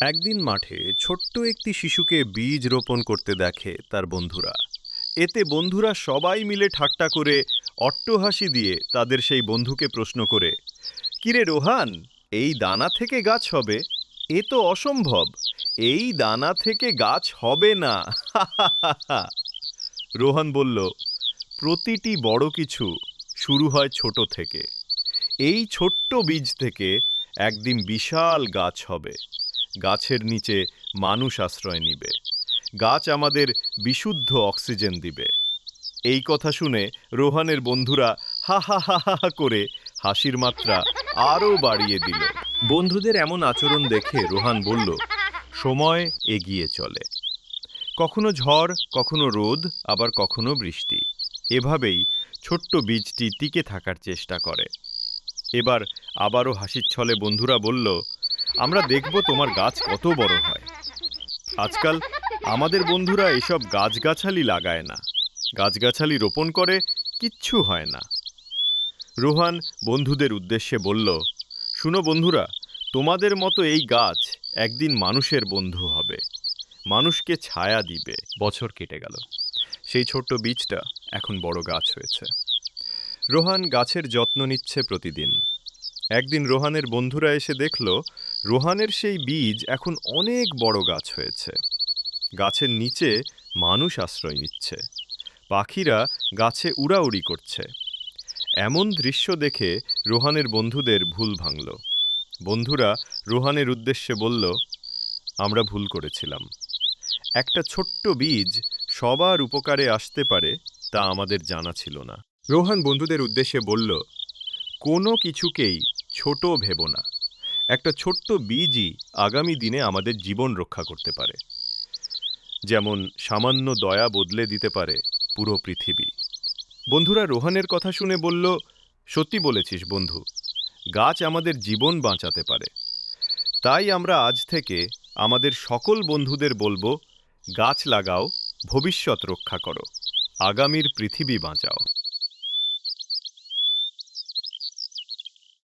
একদিন মাঠে ছোট্ট একটি শিশুকে বীজ রোপণ করতে দেখে তার বন্ধুরা। এতে বন্ধুরা সবাই মিলে ঠাট্টা করে অট্টহাসি দিয়ে তাদের সেই বন্ধুকে প্রশ্ন করে, কিরে রোহান, এই দানা থেকে গাছ হবে? এ তো অসম্ভব, এই দানা থেকে গাছ হবে না। রোহান বলল, প্রতিটি বড় কিছু শুরু হয় ছোট থেকে। এই ছোট্ট বীজ থেকে একদিন বিশাল গাছ হবে। গাছের নিচে মানুষ আশ্রয় নিবে। গাছ আমাদের বিশুদ্ধ অক্সিজেন দিবে। এই কথা শুনে রোহানের বন্ধুরা হা হা হা হা হা করে হাসির মাত্রা আরও বাড়িয়ে দিল। বন্ধুদের এমন আচরণ দেখে রোহান বলল, সময় এগিয়ে চলে। কখনো ঝড়, কখনো রোদ, আবার কখনো বৃষ্টি। এভাবেই ছোট্ট বীজটি টিকে থাকার চেষ্টা করে। এবার আবারও হাসির ছলে বন্ধুরা বলল, আমরা দেখব তোমার গাছ কত বড় হয়। আজকাল আমাদের বন্ধুরা এসব গাছগাছালি লাগায় না। গাছগাছালি রোপণ করে কিচ্ছু হয় না। রোহান বন্ধুদের উদ্দেশ্যে বলল, শুনো বন্ধুরা, তোমাদের মতো এই গাছ একদিন মানুষের বন্ধু হবে। মানুষকে ছায়া দিবে। বছর কেটে গেল। সেই ছোট্ট বীজটা এখন বড় গাছ হয়েছে। রোহান গাছের যত্ন নিচ্ছে প্রতিদিন। একদিন রোহানের বন্ধুরা এসে দেখল, রোহানের সেই বীজ এখন অনেক বড় গাছ হয়েছে। গাছের নিচে মানুষ আশ্রয় নিচ্ছে। পাখিরা গাছে উড়াউড়ি করছে। এমন দৃশ্য দেখে রোহানের বন্ধুদের ভুল ভাঙল। বন্ধুরা রোহানের উদ্দেশ্যে বলল, আমরা ভুল করেছিলাম। একটা ছোট্ট বীজ সবার উপকারে আসতে পারে তা আমাদের জানা ছিল না। রোহান বন্ধুদের উদ্দেশ্যে বলল, কোনো কিছুকেই ছোট ভেব না। একটা ছোট্ট বীজই আগামী দিনে আমাদের জীবন রক্ষা করতে পারে। যেমন সামান্য দয়া বদলে দিতে পারে পুরো পৃথিবী। বন্ধুরা, রোহানের কথা শুনে বলল, সত্যি বলেছিস বন্ধু, গাছ আমাদের জীবন বাঁচাতে পারে। তাই আমরা আজ থেকে আমাদের সকল বন্ধুদের বলব, গাছ লাগাও, ভবিষ্যৎ রক্ষা করো, আগামীর পৃথিবী বাঁচাও।